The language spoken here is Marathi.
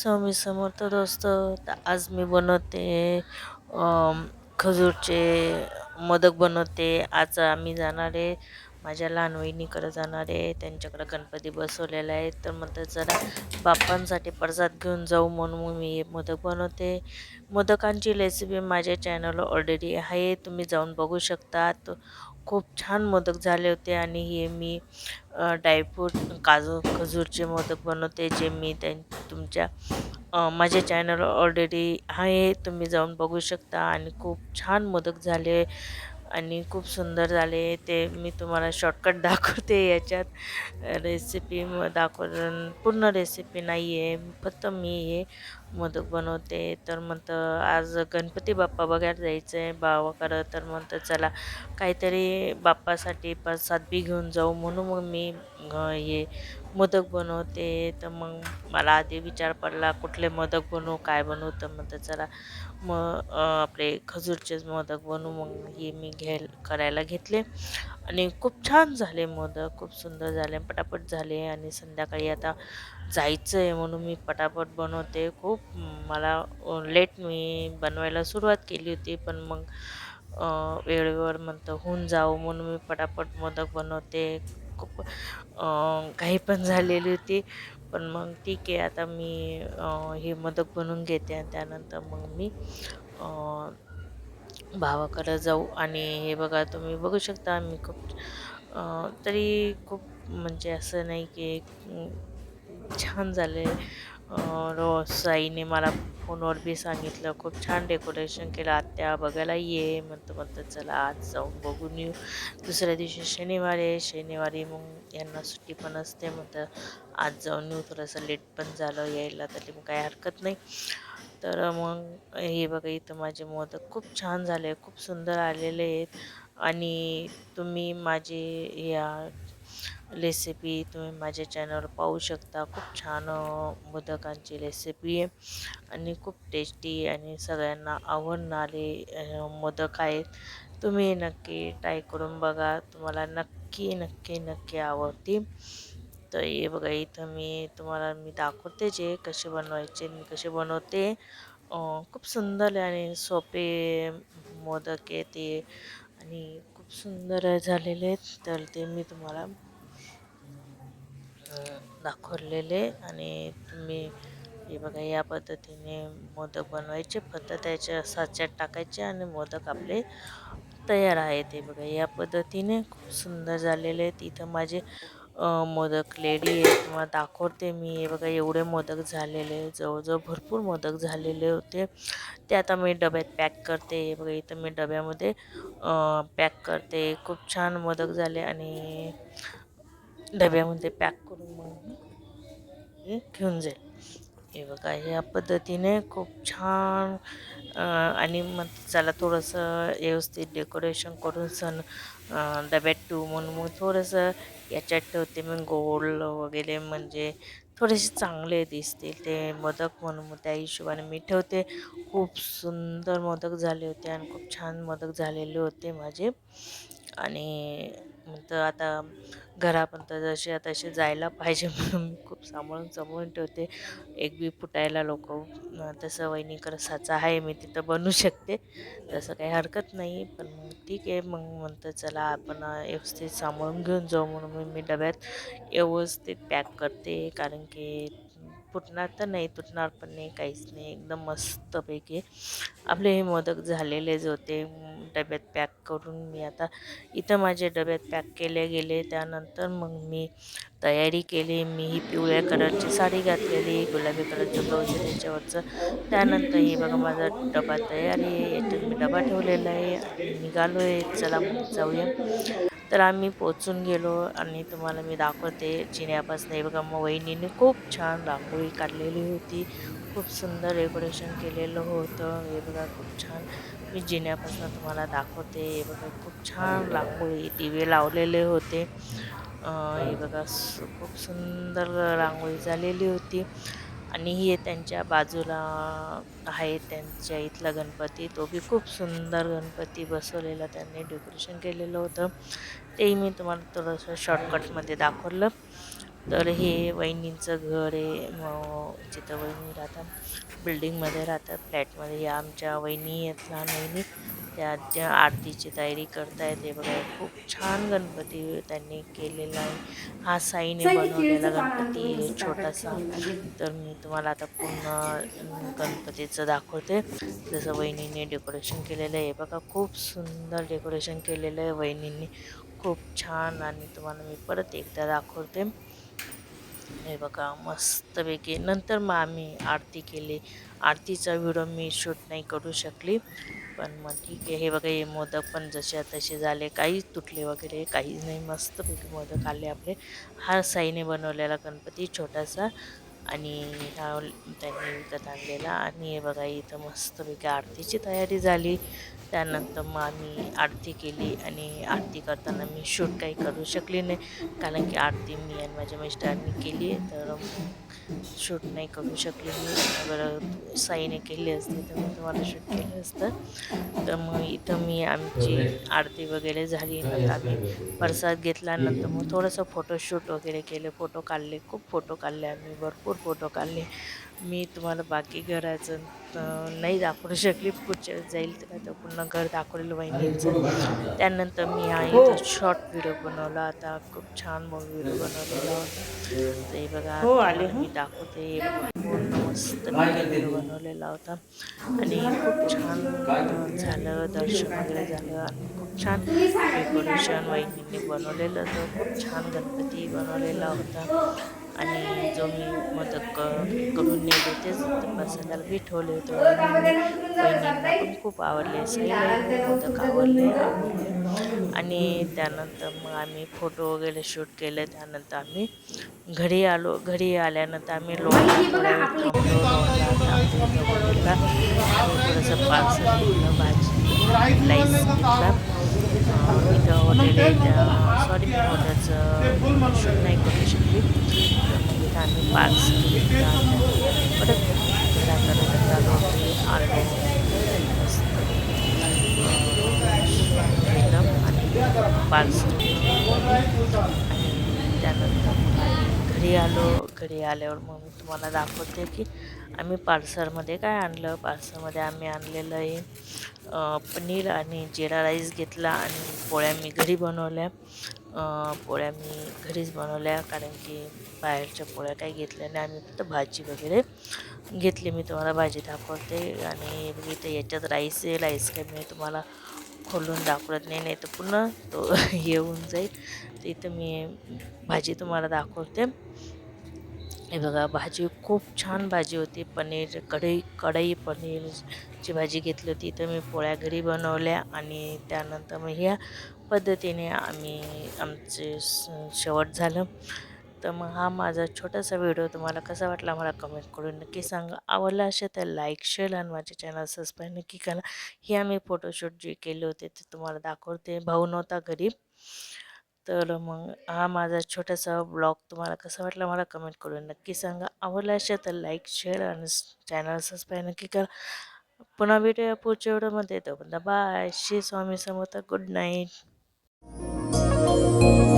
स्वामी समर्थ दोस्त तर आज मी बनवते खजूरचे मोदक बनवते. आज आम्ही जाणार आहे माझ्या लहान वहिनीकडे जाणार आहे. त्यांच्याकडे गणपती बसवलेला आहे. तर म्हणतात जरा बाप्पांसाठी प्रसाद घेऊन जाऊ म्हणून मग मी मोदक बनवते. मोदकांची रेसिपी माझ्या चॅनलवर ऑलरेडी आहे. तुम्ही जाऊन बघू शकता खूप छान मोदक झाले होते आणि हे मी ड्रायफ्रूट काजू खजूरचे मोदक बनवते जे मी त्यां तुमच्या माझ्या चॅनल ऑलरेडी आहे. तुम्ही जाऊन बघू शकता आणि खूप छान मोदक झाले. आणि खूप सुंदर झाले. ते मी तुम्हाला शॉर्टकट दाखवते याच्यात. रेसिपी दाखव पूर्ण रेसिपी नाही आहे फक्त मी हे मोदक बनवते. तर म्हणतं आज गणपती बाप्पा बघायला जायचं आहे बावाकडं तर म्हणतं चला काहीतरी बाप्पासाठी प्रसाद बी घेऊन जाऊ. म्हणून मग मी हे मोदक बनवते. तर मग मला आधी विचार पडला कुठले मोदक बनवू काय बनवू? तर मग चला मग आपले खजूरचेच मोदक बनवू. मग हे मी घ्याय करायला घेतले. आणि खूप छान झाले मोदक खूप सुंदर झाले पटापट झाले. आणि संध्याकाळी आता जायचं आहे म्हणून मी पटापट बनवते. खूप मला लेट मी बनवायला सुरुवात केली होती. पण मग वेळेवर म्हणतं होऊन जावं म्हणून मी पटापट मोदक बनवते. खूप काही पण झालेली होती पण मग ठीक आहे आता मी हे मदत बनवून घेते आणि त्यानंतर मग मी भावाकडं जाऊ. आणि हे बघा तुम्ही बघू शकता मी खूप तरी खूप म्हणजे असं नाही की छान झाले आहे आईने मला फोनवर बी सांगितलं खूप छान डेकोरेशन केलं. आत्या बघायला ये म्हणतो म्हणतो चला आज जाऊन बघून येऊ. दुसऱ्या दिवशी शनिवार आहे शनिवारी मग यांना सुट्टी पण असते म्हणतं आज जाऊन येऊ थोडंसं लेट पण झालं यायला तरी मग काही हरकत नाही. तर मग हे बघा इथं माझे मोदक खूप छान झाले खूप सुंदर आलेले आहेत. आणि तुम्ही माझे या रेसिपी तुम्ही माझ्या चॅनलवर पाहू शकता. खूप छान मोदकांची रेसिपी आहे. आणि खूप टेस्टी आणि सगळ्यांना आवडणारे मोदक आहेत. तुम्ही नक्की ट्राय करून बघा. तुम्हाला नक्की नक्की नक्की आवडतील. तर हे बघा इथं मी तुम्हाला मी दाखवते जे कसे बनवायचे मी कसे बनवते. खूप सुंदर आणि सोपे मोदक आहे ते. आणि खूप सुंदर झालेले आहेत. तर ते मी तुम्हाला दाखवलेले आणि तुम्ही हे बघा या पद्धतीने मोदक बनवायचे. फक्त त्याच्या साच्यात टाकायचे आणि मोदक आपले तयार आहेत. हे बघा या पद्धतीने खूप सुंदर झालेले आहेत. इथं माझे मोदक लेडी आहे तुम्हाला दाखवते मी. हे बघा एवढे मोदक झालेले जवळजवळ भरपूर मोदक झालेले होते. ते आता मी डब्यात पॅक करते. हे बघा इथं मी डब्यामध्ये पॅक करते. खूप छान मोदक झाले आणि डब्यामध्ये पॅक करून मग हे घेऊन जाईल. हे बघा या पद्धतीने खूप छान आणि मग त्याला थोडंसं व्यवस्थित डेकोरेशन करून सण डब्यात ठेवू. म्हणून मग थोडंसं याच्यात ठेवते मग गोल वगैरे म्हणजे थोडेसे चांगले दिसतील ते मोदक म्हणून. मग त्या हिशोबाने मी ठेवते. खूप सुंदर मोदक झाले होते आणि खूप छान मोदक झालेले होते माझे. आणि तर आता घरापर्यंत जसे तसे जायला पाहिजे म्हणून मी खूप सांभाळून सांभाळून ठेवते. एक बी फुटायला लोक तसं वहिनीकर साचा आहे मी तिथं बनवू शकते. तसं काही हरकत नाही पण मग ठीक आहे मग म्हणतं चला आपण व्यवस्थित सांभाळून घेऊन जाऊ म्हणून मी डब्यात व्यवस्थित पॅक करते. कारण की फुटणार तर नाही तुटणार पण नाही काहीच नाही. एकदम मस्तपैकी आपले हे मोदक झालेलेच होते डब्यात पॅक करून मी आता इथं माझे डब्यात पॅक केले गेले. त्यानंतर मग मी तयारी केली. मी ही पिवळ्या कलरची साडी घातलेली गुलाबी कलरचं ब्लाऊज त्याच्यावरचं. त्यानंतर हे बघा माझा डबा तयार आहे. याच्यात मी डबा ठेवलेला आहे. निघालो आहे चला मग जाऊया. तर आम्ही पोचून गेलो आणि तुम्हाला मी दाखवते जिन्यापासून. हे बघा मग वहिनीने खूप छान रांगोळी काढलेली होती. खूप सुंदर डेकोरेशन केलेलं होतं. हे बघा खूप छान. मी जिन्यापासून तुम्हाला दाखवते. हे बघा खूप छान रांगोळी दिवे लावलेले होते. हे बघा खूप सुंदर रांगोळी झालेली होती. आणि हे त्यांच्या बाजूला आहे त्यांच्या इथला गणपती. तो बी खूप सुंदर गणपती बसवलेला त्यांनी डेकोरेशन केलेलं होतं. तेही मी तुम्हाला थोडंसं शॉर्टकटमध्ये दाखवलं. तर हे वहिनींचं घर आहे. जिथं वहिनी राहतात बिल्डिंगमध्ये राहतात फ्लॅटमध्ये या आमच्या वहिनी आहेत लहान वहिनी. त्या त्या आरतीची तयारी करतायत. हे बघा खूप छान गणपती त्यांनी केलेला आहे. हा साईने बनवलेला गणपती आहे छोटासा. तर मी तुम्हाला आता पूर्ण गणपतीचं दाखवते. जसं वहिनीने डेकोरेशन केलेलं आहे. बघा खूप सुंदर डेकोरेशन केलेलं आहे वहिनींनी. खूप छान. आणि तुम्हाला मी परत एकदा दाखवते. हे बघा मस्तपैकी. नंतर मग आम्ही आरती केली. आरतीचा व्हिडिओ मी शूट नाही करू शकली. पण मग ठीक आहे. हे बघा हे मोदक पण जसे तसे झाले. काहीच तुटले वगैरे काहीच नाही. मस्तपैकी मोदक आले आपले. हा साईने बनवलेला गणपती छोटासा. आणि हा त्यांनी विकत आणलेला. आणि हे बघा इथं मस्तपैकी आरतीची तयारी झाली. त्यानंतर मग आम्ही आरती केली आणि आरती करताना मी शूट काही करू शकली नाही. कारण की आरती मी आणि माझ्या मिस्टरांनी केली तर शूट नाही करू शकले मी. अगर साईने केली असती तर मी तुम्हाला शूट केलं असतं. तर मग इथं मी आमची आरती वगैरे झाली. नंतर आम्ही प्रसाद घेतल्यानंतर मग थोडंसं फोटोशूट वगैरे केले. फोटो काढले. खूप फोटो काढले आम्ही. भरपूर फोटो काढले. मी तुम्हाला बाकी घराचं नाही दाखवू शकली पुढच्या जाईल तर आता पूर्ण घर दाखवलेलं वहिनीचं. त्यानंतर मी हा इथं शॉर्ट व्हिडिओ बनवला. आता खूप छान व्हिडिओ बनवलेला होता. हे बघा आता मी दाखवते. हे पूर्ण मस्त व्हिडिओ बनवलेला होता. आणि खूप छान झालं दर्शन वगैरे झालं. आणि खूप छान डेकोरेशन वहिनींनी बनवलेलं होतं. खूप छान गणपती बनवलेला होता. आणि जो मी मोदक क- करून नेले तेच प्रसादाला बी ठेवले होते. वहिनींना पण खूप आवडले. सगळे मोदक आवडले. आणि त्यानंतर मग आम्ही फोटो वगैरे शूट केले. त्यानंतर आम्ही घरी आलो. घरी आल्यानंतर आम्ही आम्ही थोडंसं पार्सल घेतलं. भाजी राईस घेतला. अं, इथं हॉटेल सॉरी मी हॉटेलचं शूट नाही करू शकली. तर आम्ही पार्सल घेतला आणि परत केलं आणि पार्सल आणि त्यानंतर घरी आलो. घरी आल्यावर मग मी तुम्हाला दाखवते की आम्ही पार्सलमध्ये काय आणलं. पार्सलमध्ये आम्ही आणलेलं आहे पनीर आणि जिरा राईस घेतला आणि पोळ्या मी घरी बनवल्या. पोळ्या मी घरीच बनवल्या कारण की बाहेरच्या पोळ्या काही घेतल्या नाही. आम्ही फक्त भाजी वगैरे घेतली. मी तुम्हाला भाजी दाखवते. आणि इथं याच्यात राईस आहे. राईस काय मी तुम्हाला खोलून दाखवत नाही. नाही तर पुन्हा तो येऊन जाईल. तर इथं मी भाजी तुम्हाला दाखवते. हे बघा भाजी खूप छान भाजी होती. पनीर कढई कढई पनीरची भाजी घेतली होती. तर मी पोळ्या घरी बनवल्या आणि त्यानंतर मग ह्या पद्धतीने आम्ही आमचे स- शेवट झालं. तर मग हा माझा छोटासा व्हिडिओ तुम्हाला कसा वाटला मला कमेंट करून नक्की सांगा. आवडला असेल तर लाईक शेअर आणि माझे चॅनल सबस्क्राईब नक्की करा. हे आम्ही फोटोशूट जे केले होते ते तुम्हाला दाखवते. भाऊ नव्हता घरी. तर मग हा माझा छोटासा ब्लॉग तुम्हाला कसा वाटला मला कमेंट करून नक्की सांगा. आवडला असेल तर लाईक शेअर आणि चॅनल सबस्क्राईब नक्की करा. पुन्हा भेटूया पुढच्या व्हिडिओमध्ये येतो bye Shri Swami Samarth. Good night Música